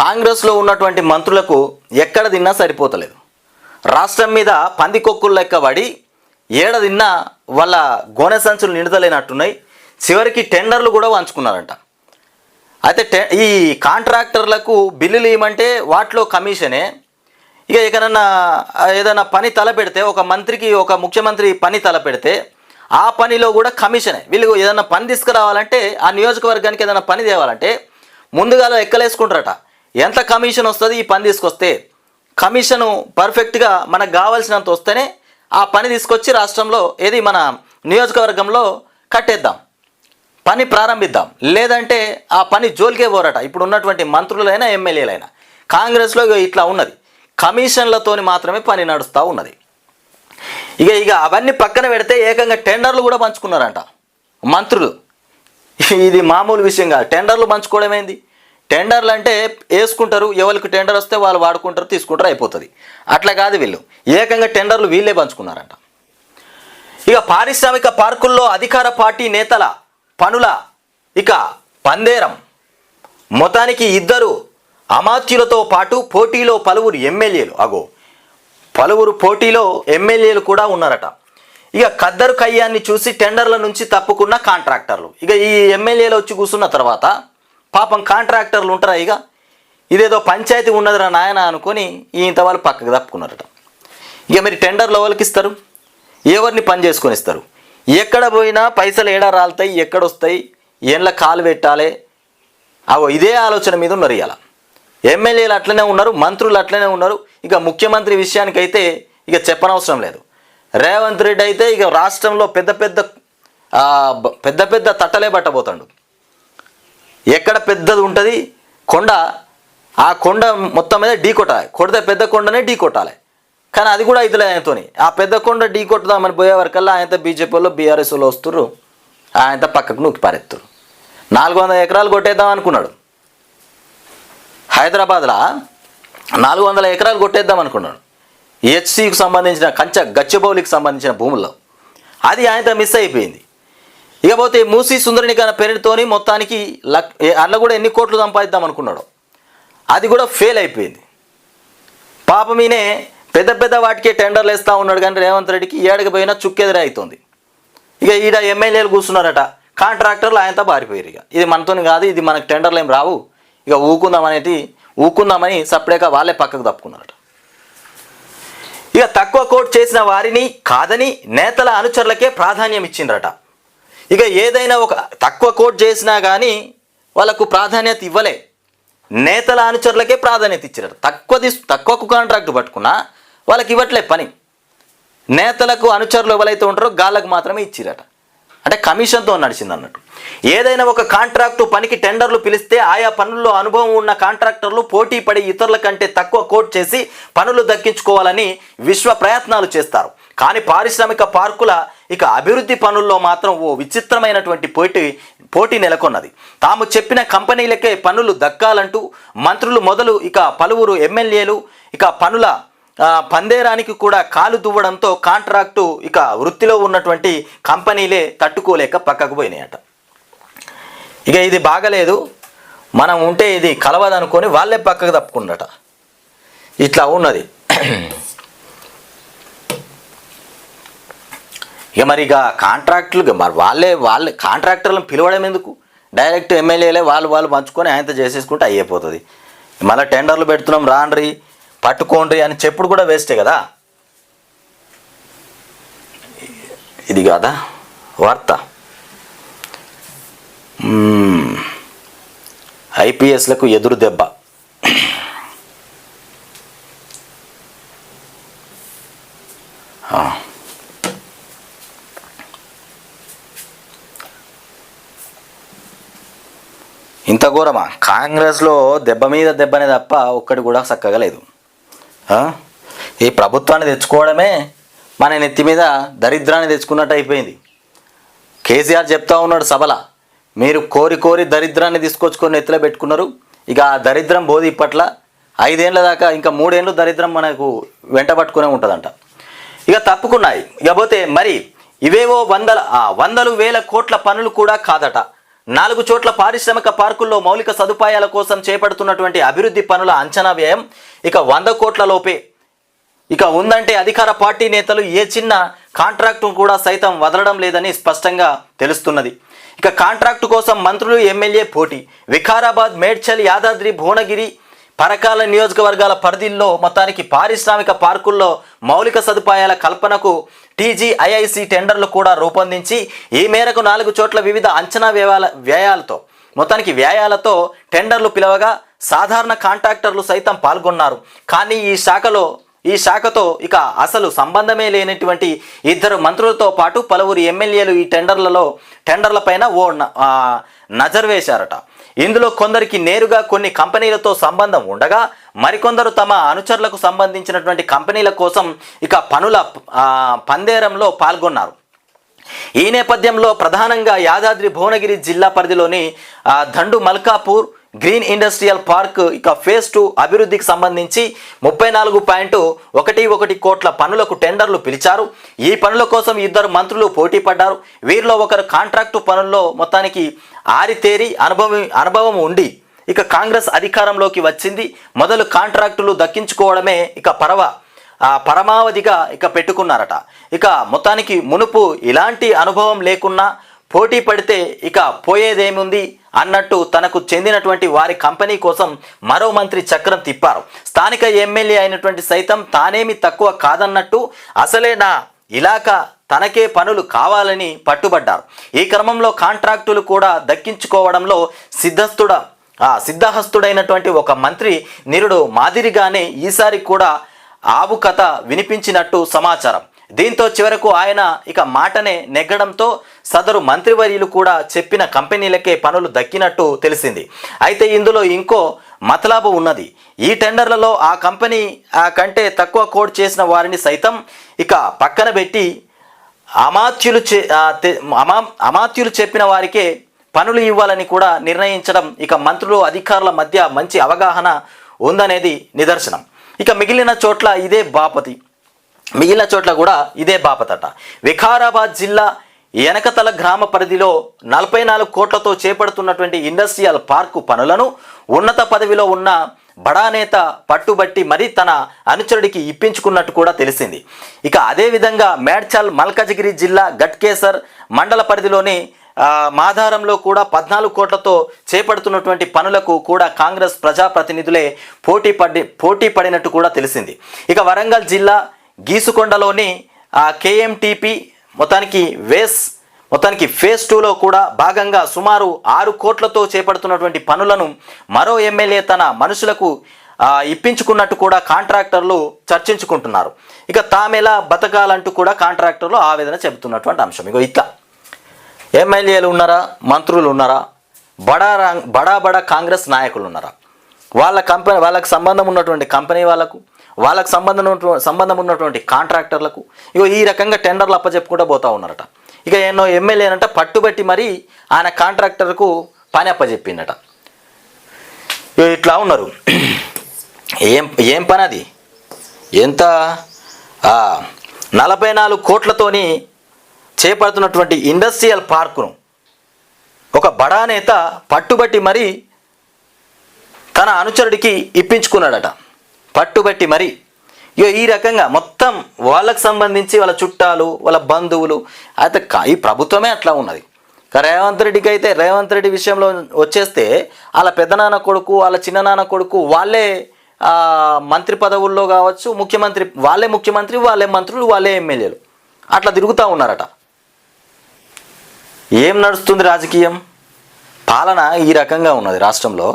కాంగ్రెస్లో ఉన్నటువంటి మంత్రులకు ఎక్కడ తిన్నా సరిపోతలేదు. రాష్ట్రం మీద పందికొక్కులు లెక్క పడి ఏడ తిన్నా వాళ్ళ గోనె సంచులు నిడతలేనట్టున్నాయి. చివరికి టెండర్లు కూడా వంచుకున్నారంట అయితే టె ఈ కాంట్రాక్టర్లకు బిల్లులు ఇవ్వమంటే వాటిలో కమిషనే. ఇక ఎక్కడన్నా ఏదైనా పని తలపెడితే ఒక మంత్రికి ఒక ముఖ్యమంత్రి పని తలపెడితే ఆ పనిలో కూడా కమిషనే. వీళ్ళు ఏదైనా పని తీసుకురావాలంటే ఆ నియోజకవర్గానికి ఏదైనా పని తేవాలంటే ముందుగా ఎక్కలేసుకుంటారట. ఎంత కమిషన్ వస్తుంది ఈ పని తీసుకొస్తే? కమిషను పర్ఫెక్ట్గా మనకు కావాల్సినంత వస్తేనే ఆ పని తీసుకొచ్చి రాష్ట్రంలో ఏది మన నియోజకవర్గంలో కట్టేద్దాం. పని ప్రారంభిద్దాం. లేదంటే ఆ పని జోలికే పోరట. ఇప్పుడు ఉన్నటువంటి మంత్రులైనా ఎమ్మెల్యేలైనా. కాంగ్రెస్లో ఇట్లా ఉన్నది. కమిషన్లతోని మాత్రమే పని నడుస్తూ ఉన్నది. ఇక ఇక అవన్నీ పక్కన పెడితే ఏకంగా టెండర్లు కూడా పంచుకున్నారంట మంత్రులు. ఇది మామూలు విషయం కాదు. టెండర్లు పంచుకోవడం ఏంది టెండర్లు అంటే వేసుకుంటారు ఎవరికి టెండర్ వస్తే వాళ్ళు వాడుకుంటారు తీసుకుంటారు అయిపోతుంది. అట్లా కాదు వీళ్ళు. ఏకంగా టెండర్లు వీళ్ళే పంచుకున్నారంట. ఇక పారిశ్రామిక పార్కుల్లో అధికార పార్టీ నేతల పనుల ఇక పందేరం. మొత్తానికి ఇద్దరు అమాత్యులతో పాటు పోటీలో పలువురు ఎమ్మెల్యేలు. అగో పలువురు పోటీలో ఎమ్మెల్యేలు కూడా ఉన్నారట. ఇక ఖద్దరు కయ్యాన్ని చూసి టెండర్ల నుంచి తప్పుకున్న కాంట్రాక్టర్లు. ఇక ఈ ఎమ్మెల్యేలు వచ్చి కూర్చున్న తర్వాత పాపం కాంట్రాక్టర్లు ఉంటారా ఇక? ఇదేదో పంచాయతీ ఉన్నదిరా నాయన అనుకొని ఇంత వాళ్ళు పక్కకు తప్పుకున్నారట. ఇక మరి టెండర్ లెవెల్కి ఇస్తారు? ఎవరిని పని చేసుకొని ఇస్తారు? ఎక్కడ పోయినా పైసలు ఏడా రాలుతాయి ఎక్కడ వస్తాయి ఏండ్ల కాలు పెట్టాలి? అవో ఇదే ఆలోచన మీద ఉన్నారు ఇలా ఎమ్మెల్యేలు అట్లనే ఉన్నారు మంత్రులు అట్లనే ఉన్నారు. ఇక ముఖ్యమంత్రి విషయానికైతే ఇక చెప్పనవసరం లేదు. రేవంత్ రెడ్డి అయితే ఇక రాష్ట్రంలో పెద్ద పెద్ద పెద్ద పెద్ద తట్టలే పట్టబోతాడు. ఎక్కడ పెద్దది ఉంటుంది? కొండ. ఆ కొండ మొత్తం మీద ఢీ కొట్టాలి. కొడితే పెద్ద కొండనే ఢీ కొట్టాలి. కానీ అది కూడా ఇదిలే ఆయనతోని. ఆ పెద్ద కొండ ఢీ కొట్టుదామని పోయే వరకల్లా ఆయనతో బీజేపీ వాళ్ళు బీఆర్ఎస్ వాళ్ళు వస్తుర్రు. ఆయనతో పక్కకు నూకి పారెత్తురు నాలుగు వందల ఎకరాలు కొట్టేద్దాం అనుకున్నాడు. హైదరాబాద్లో నాలుగు వందల ఎకరాలు కొట్టేద్దాం అనుకున్నాడు. హెచ్సికి సంబంధించిన కంచ గచ్చిబౌలికి సంబంధించిన భూముల్లో. అది ఆయనతో మిస్ అయిపోయింది. ఇకపోతే మూసి సుందరినికన పేరుతోని మొత్తానికి లక్ అందులో కూడా ఎన్ని కోట్లు సంపాదిద్దాం అనుకున్నాడు. అది కూడా ఫెయిల్ అయిపోయింది. పాపమీనే పెద్ద పెద్ద వాటికే టెండర్లు వేస్తూ ఉన్నాడు కానీ రేవంత్ రెడ్డికి ఏడకి పోయినా చుక్కెదిరే అవుతుంది ఇక ఈడ ఎమ్మెల్యేలు కూర్చున్నారట కాంట్రాక్టర్లు ఆయనతో పారిపోయారు ఇక. ఇది మనతోని కాదు ఇది మనకు టెండర్లు ఏం రావు. ఇక ఊకుందామనేది ఊకుందామని సపరేట్గా వాళ్ళే పక్కకు తప్పుకున్నారట. ఇక తక్కువ కోట్ చేసిన వారిని కాదని నేతల అనుచరులకే ప్రాధాన్యం ఇచ్చిండ్రట. ఇక ఏదైనా ఒక తక్కువ కోట్ చేసినా కానీ వాళ్ళకు ప్రాధాన్యత ఇవ్వలే. నేతల అనుచరులకే ప్రాధాన్యత ఇచ్చినారు. తక్కువ తీసు తక్కువకు కాంట్రాక్ట్ పట్టుకున్నా వాళ్ళకి ఇవ్వట్లే పని. నేతలకు అనుచరులు ఎవరైతే ఉంటారో గాళ్ళకు మాత్రమే ఇచ్చిరట. అంటే కమిషన్తో నడిచింది అన్నట్టు ఏదైనా ఒక కాంట్రాక్టు పనికి టెండర్లు పిలిస్తే ఆయా పనుల్లో అనుభవం ఉన్న కాంట్రాక్టర్లు పోటీ పడి ఇతరుల కంటే తక్కువ కోట్ చేసి పనులు దక్కించుకోవాలని విశ్వ ప్రయత్నాలు చేస్తారు. కానీ పారిశ్రామిక పార్కుల ఇక అభివృద్ధి పనుల్లో మాత్రం ఓ విచిత్రమైనటువంటి పోటీ పోటీ నెలకొన్నది. తాము చెప్పిన కంపెనీలకే పనులు దక్కాలంటూ మంత్రులు మొదలు ఇక పలువురు ఎమ్మెల్యేలు ఇక పనుల పందేరానికి కూడా కాలు దువ్వడంతో కాంట్రాక్టు ఇక వృత్తిలో ఉన్నటువంటి కంపెనీలే తట్టుకోలేక పక్కకు పోయినాయట. ఇక ఇది బాగలేదు. మనం ఉంటే ఇది కలవదనుకొని వాళ్ళే పక్కకు తప్పుకున్నట ఇట్లా ఉన్నది. ఇక మరి ఇక కాంట్రాక్టులు ఇక మరి వాళ్ళే వాళ్ళే కాంట్రాక్టర్లను పిలవడం ఎందుకు? డైరెక్ట్ ఎమ్మెల్యేలే వాళ్ళు వాళ్ళు పంచుకొని ఆయనతో చేసేసుకుంటే అయిపోతుంది మళ్ళీ టెండర్లు పెడుతున్నాం రాండ్రి పట్టుకోండి అని చెప్పుడు కూడా వేస్టే కదా? ఇది కాదా? వార్త. ఐపీఎస్లకు ఎదురు దెబ్బ. Oh. ఇంత ఘోరమా? కాంగ్రెస్లో దెబ్బ మీద దెబ్బనే తప్ప ఒక్కటి కూడా చక్కగా లేదు. ఈ ప్రభుత్వాన్ని తెచ్చుకోవడమే మన నెత్తి మీద దరిద్రాన్ని తెచ్చుకున్నట్టు అయిపోయింది. కేసీఆర్ చెప్తా ఉన్నాడు సభల మీరు కోరి కోరి దరిద్రాన్ని తీసుకొచ్చుకొని నెత్తిలో పెట్టుకున్నారు. ఇక ఆ దరిద్రం బోధి ఇప్పట్ల ఐదేళ్ళ దాకా ఇంకా మూడేళ్ళు దరిద్రం మనకు వెంట పట్టుకునే ఉంటుందంట. ఇక తప్పుకున్నాయి. ఇకపోతే మరి ఇవేవో వందల వందలు వేల కోట్ల పనులు కూడా కాదట. నాలుగు చోట్ల పారిశ్రామిక పార్కుల్లో మౌలిక సదుపాయాల కోసం చేపడుతున్నటువంటి అభివృద్ధి పనుల అంచనా వ్యయం ఇక వంద కోట్ల లోపే. ఇక ఉందంటే అధికార పార్టీ నేతలు ఏ చిన్న కాంట్రాక్టు కూడా సైతం వదలడం లేదని స్పష్టంగా తెలుస్తున్నది. ఇక కాంట్రాక్టు కోసం మంత్రులు ఎమ్మెల్యే పోటీ. వికారాబాద్ మేడ్చల్ యాదాద్రి భువనగిరి పరకాల నియోజకవర్గాల పరిధిల్లో మొత్తానికి పారిశ్రామిక పార్కుల్లో మౌలిక సదుపాయాల కల్పనకు టీజీఐఐసి టెండర్లు కూడా రూపొందించి ఈ మేరకు నాలుగు చోట్ల వివిధ అంచనా వ్యయాల వ్యయాలతో మొత్తానికి వ్యయాలతో టెండర్లు పిలవగా సాధారణ కాంట్రాక్టర్లు సైతం పాల్గొన్నారు. కానీ ఈ శాఖలో ఈ శాఖతో ఇక అసలు సంబంధమే లేనటువంటి ఇద్దరు మంత్రులతో పాటు పలువురు ఎమ్మెల్యేలు ఈ టెండర్లలో టెండర్లపైన ఓ న- నజర్ వేశారట. ఇందులో కొందరికి నేరుగా కొన్ని కంపెనీలతో సంబంధం ఉండగా మరికొందరు తమ అనుచరులకు సంబంధించినటువంటి కంపెనీల కోసం ఇక పనుల పందేరంలో పాల్గొన్నారు. ఈ నేపథ్యంలో ప్రధానంగా యాదాద్రి భువనగిరి జిల్లా పరిధిలోని Dandu Malkapur green industrial park ఇక ఫేజ్ టూ అభివృద్ధికి సంబంధించి ముప్పై నాలుగు పాయింట్ ఒకటి ఒకటి కోట్ల పనులకు టెండర్లు పిలిచారు. ఈ పనుల కోసం ఇద్దరు మంత్రులు పోటీ పడ్డారు. వీరిలో ఒకరు కాంట్రాక్టు పనుల్లో మొత్తానికి ఆరితేరి అనుభవం అనుభవం ఉండి ఇక కాంగ్రెస్ అధికారంలోకి వచ్చింది. మొదలు కాంట్రాక్టులు దక్కించుకోవడమే ఇక పరవ పరమావధిగా ఇక పెట్టుకున్నారట. ఇక మొత్తానికి మునుపు ఇలాంటి అనుభవం లేకున్నా పోటీ పడితే ఇక పోయేదేముంది? అన్నట్టు తనకు చెందినటువంటి వారి కంపెనీ కోసం మరో మంత్రి చక్రం తిప్పారు. స్థానిక ఎమ్మెల్యే అయినటువంటి సైతం తానేమి తక్కువ కాదన్నట్టు అసలే నా ఇలాకా తనకే పనులు కావాలని పట్టుబడ్డారు. ఈ క్రమంలో కాంట్రాక్టులు కూడా దక్కించుకోవడంలో సిద్ధస్తుడ ఆ సిద్ధహస్తుడైనటువంటి ఒక మంత్రి నిరుడు మాదిరిగానే ఈసారి కూడా ఆవు కథ వినిపించినట్టు సమాచారం. దీంతో చివరకు ఆయన ఇక మాటనే నెగ్గడంతో సదరు మంత్రివర్యులు కూడా చెప్పిన కంపెనీలకే పనులు దక్కినట్టు తెలిసింది. అయితే ఇందులో ఇంకో మతలాభం ఉన్నది. ఈ టెండర్లలో ఆ కంపెనీ ఆ కంటే తక్కువ కోడ్ చేసిన వారిని సైతం ఇక పక్కన పెట్టి అమాత్యులు చే అమా అమాత్యులు చెప్పిన వారికే పనులు ఇవ్వాలని కూడా నిర్ణయించడం ఇక మంత్రులు అధికారుల మధ్య మంచి అవగాహన ఉందనేది నిదర్శనం. ఇక మిగిలిన చోట్ల ఇదే బాపతి. మిగిలిన చోట్ల కూడా ఇదే బాపతట. వికారాబాద్ జిల్లా ఎనకతల గ్రామ పరిధిలో నలభై నాలుగు కోట్లతో చేపడుతున్నటువంటి ఇండస్ట్రియల్ పార్కు పనులను ఉన్నత పదవిలో ఉన్న బడా నేత పట్టుబట్టి మరీ తన అనుచరుడికి ఇప్పించుకున్నట్టు కూడా తెలిసింది. ఇక అదేవిధంగా మేడ్చల్ మల్కజగిరి జిల్లా గట్కేసర్ మండల పరిధిలోని మాధారంలో కూడా పద్నాలుగు కోట్లతో చేపడుతున్నటువంటి పనులకు కూడా కాంగ్రెస్ ప్రజాప్రతినిధులే పోటీ పడి పోటీ పడినట్టు కూడా తెలిసింది. ఇక వరంగల్ జిల్లా గీసుకొండలోని ఆ కేఎంటీపీ మొత్తానికి వేస్ మొత్తానికి ఫేజ్ టూలో కూడా భాగంగా సుమారు ఆరు కోట్లతో చేపడుతున్నటువంటి పనులను మరో ఎమ్మెల్యే తన మనుషులకు ఇప్పించుకున్నట్టు కూడా కాంట్రాక్టర్లు చర్చించుకుంటున్నారు. ఇక తామెలా బతకాలంటూ కూడా కాంట్రాక్టర్లు ఆవేదన చెబుతున్నటువంటి అంశం. ఇగో ఇట్లా. ఎమ్మెల్యేలు ఉన్నారా? మంత్రులు ఉన్నారా? బడా బడా బడా కాంగ్రెస్ నాయకులు ఉన్నారా? వాళ్ళ కంపెనీ వాళ్ళకి సంబంధం ఉన్నటువంటి కంపెనీ వాళ్ళకు వాళ్ళకు సంబంధం సంబంధం ఉన్నటువంటి కాంట్రాక్టర్లకు ఇగో ఈ రకంగా టెండర్లు అప్పచెప్పుకుంటూ పోతా ఉన్నారట. ఇక ఎన్నో ఎమ్మెల్యేనంట పట్టుబట్టి మరీ ఆయన కాంట్రాక్టర్కు పని అప్పచెప్పిండట ఇగో ఇట్లా ఉన్నారు. ఏం ఏం పని అది ఎంత నలభై నాలుగు కోట్లతోని చేపడుతున్నటువంటి ఇండస్ట్రియల్ పార్కును ఒక బడా నేత పట్టుబట్టి మరీ తన అనుచరుడికి ఇప్పించుకున్నాడట. పట్టుబట్టి మరి ఇక ఈ రకంగా మొత్తం వాళ్ళకు సంబంధించి వాళ్ళ చుట్టాలు వాళ్ళ బంధువులు అయితే ఈ ప్రభుత్వమే అట్లా ఉన్నది. రేవంత్ రెడ్డికి అయితే రేవంత్ రెడ్డి విషయంలో వచ్చేస్తే వాళ్ళ పెద్దనాన్న కొడుకు వాళ్ళ చిన్ననాన్న కొడుకు వాళ్ళే మంత్రి పదవుల్లో కావచ్చు ముఖ్యమంత్రి వాళ్ళే ముఖ్యమంత్రి వాళ్ళే మంత్రులు వాళ్ళే ఎమ్మెల్యేలు. అట్లా తిరుగుతూ ఉన్నారట. ఏం నడుస్తుంది రాజకీయం? పాలన ఈ రకంగా ఉన్నది రాష్ట్రంలో.